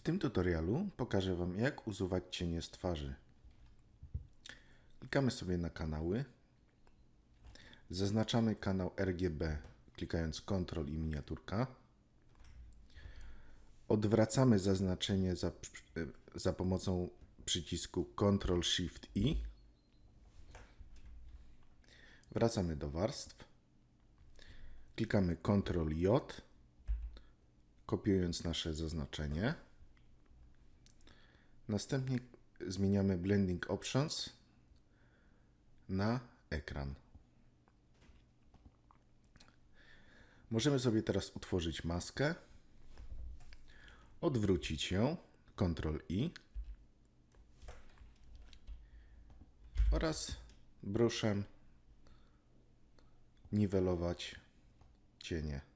W tym tutorialu pokażę Wam jak usuwać cienie z twarzy. Klikamy sobie na kanały. Zaznaczamy kanał RGB klikając Ctrl i miniaturka. Odwracamy zaznaczenie za, za pomocą przycisku Ctrl Shift I. Wracamy do warstw. Klikamy Ctrl J, kopiując nasze zaznaczenie. Następnie zmieniamy Blending Options na ekran. Możemy sobie teraz utworzyć maskę, odwrócić ją, Ctrl I oraz bruszem niwelować cienie.